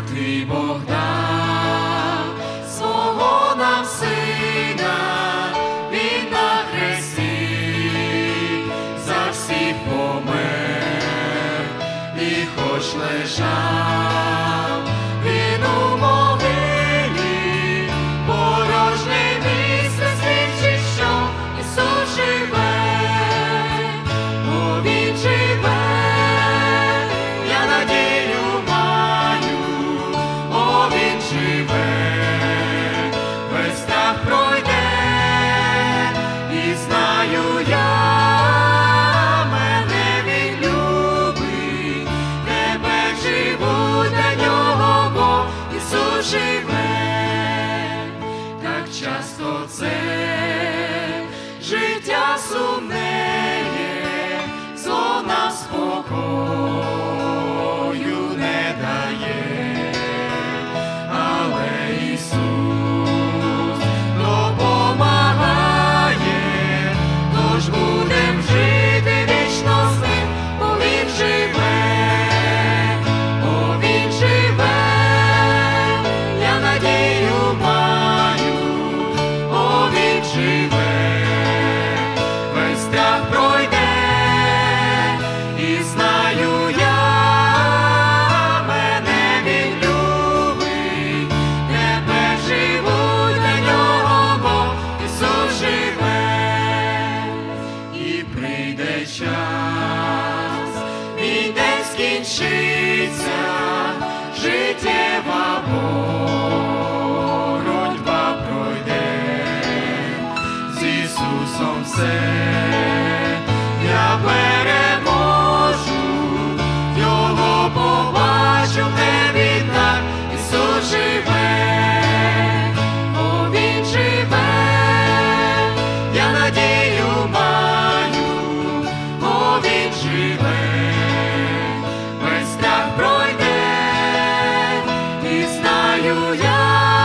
святий Бог свого нам сина, він на за всіх помер, і хоч лежав, живе, весь страх пройде, і знаю я, мене він любить, тебе живу для нього, бо Ісус живе, так часто це життя сумне. час, мій день скінчиться, життєва боротьба пройде з Ісусом все. знаю я.